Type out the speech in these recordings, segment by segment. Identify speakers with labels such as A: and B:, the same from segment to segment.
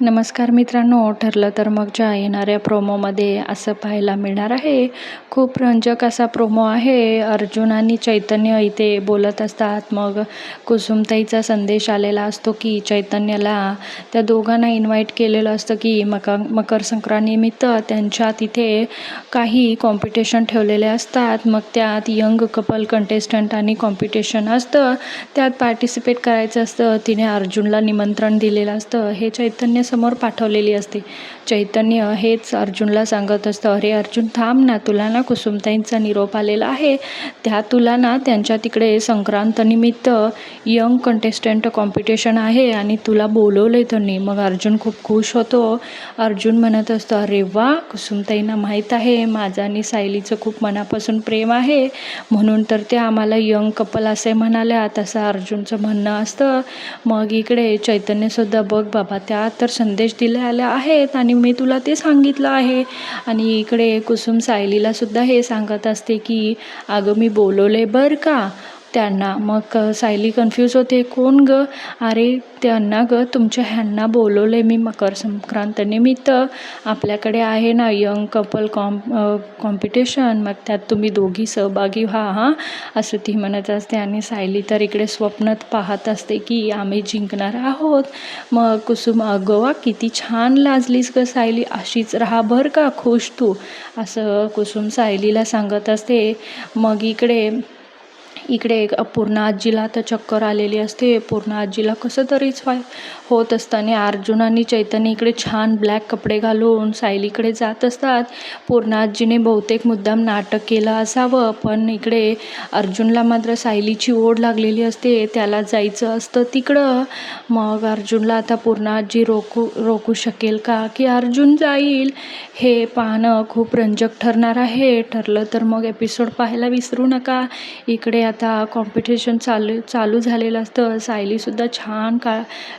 A: नमस्कार मित्रांनो ठरलं तर मगच्या येणाऱ्या प्रोमोमध्ये असं पाहायला मिळणार आहे. खूप रंजक असा प्रोमो आहे. अर्जुन आणि चैतन्य इथे बोलत असतात. मग कुसुमताईचा संदेश आलेला असतो की चैतन्याला त्या दोघांना इन्व्हाइट केलेलं असतं की मका मकर संक्रांतीनिमित्त त्यांच्या तिथे काही कॉम्पिटिशन ठेवलेले असतात. मग त्यात यंग कपल कंटेस्टंट आणि कॉम्पिटिशन असतं. त्यात पार्टिसिपेट करायचं असतं. तिने अर्जुनला निमंत्रण दिलेलं असतं. हे चैतन्य समोर पाठवलेली असते. चैतन्य हेच अर्जुनला सांगत असतं अरे अर्जुन थांब ना तुला ना कुसुमताईंचा निरोप आलेला आहे. त्या तुला ना त्यांच्या तिकडे संक्रांतनिमित्त यंग कंटेस्टंट कॉम्पिटिशन आहे आणि तुला बोलवलं आहे त्यांनी. मग अर्जुन खूप खुश होतो. अर्जुन म्हणत असतो अरे वा कुसुमताईंना माहीत आहे माझं आणि सायलीचं खूप मनापासून प्रेम आहे. म्हणून तर ते आम्हाला यंग कपल असे म्हणाल्या तसं अर्जुनचं म्हणणं असतं. मग इकडे चैतन्यसुद्धा बघ बाबा त्या तर संदेश दिलेला आहेत आणि मी तुला ते सांगितलं आहे. आणि इकडे कुसुम सायलीलासुद्धा हे सांगत असते की अगं मी बोलवले बरं का? त्यांना. मग सायली कन्फ्यूज होते. कोण गं? अरे त्यांना गं तुमच्या ह्यांना बोलवले मी मकर संक्रांतनिमित्त आपल्याकडे आहे ना यंग कपल कॉम कॉम्पिटिशन मग त्यात तुम्ही दोघी सहभागी व्हा हां असं ती म्हणत असते. आणि सायली तर इकडे स्वप्नात पाहत असते की आम्ही जिंकणार आहोत. मग कुसुम अगं वा किती छान लाजलीस गं सायली. अशीच राहा भर का खुश तू. असं कुसुम सायलीला सांगत असते. मग इकडे इकडे एक पूर्ण आजीला तर चक्कर आलेली असते. पूर्ण आजीला कसं तरीच व्हाय होत असताना अर्जुन आणि चैतन्य इकडे छान ब्लॅक कपडे घालून सायलीकडे जात असतात. पूर्ण आजीने बहुतेक मुद्दाम नाटक केलं असावं पण इकडे अर्जुनला मात्र सायलीची ओढ लागलेली असते. त्याला जायचं असतं तिकडं. मग अर्जुनला आता पूर्ण आजी रोखू रोखू शकेल का? की अर्जुन जाईल? हे पाहणं खूप रंजक ठरणार आहे. ठरलं तर मग एपिसोड पाहायला विसरू नका. इकडे आता आता कॉम्पिटिशन चालू चालू झालेलं असतं. सायलीसुद्धा छान का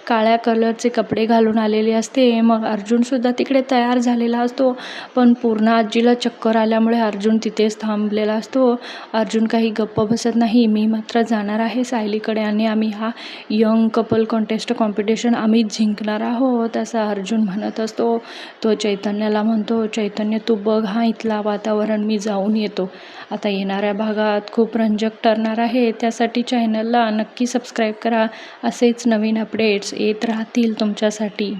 A: काळ्या कलरचे कपडे घालून आलेले असते. मग अर्जुनसुद्धा तिकडे तयार झालेला असतो. पण पूर्ण आजीला चक्कर आल्यामुळे अर्जुन तिथेच थांबलेला असतो. अर्जुन काही गप्प बसत नाही. मी मात्र जाणार आहे सायलीकडे आणि आम्ही हा यंग कपल कॉन्टेस्ट कॉम्पिटिशन आम्ही जिंकणार आहोत असं अर्जुन म्हणत असतो. तो चैतन्याला म्हणतो चैतन्य तू बघ हा इथला वातावरण. मी जाऊन येतो. आता येणाऱ्या भागात खूप रंजक टर्न ठरणार आहे. त्यासाठी चॅनलला नक्की सबस्क्राईब करा. असेच नवीन अपडेट्स येत राहतील तुमच्यासाठी.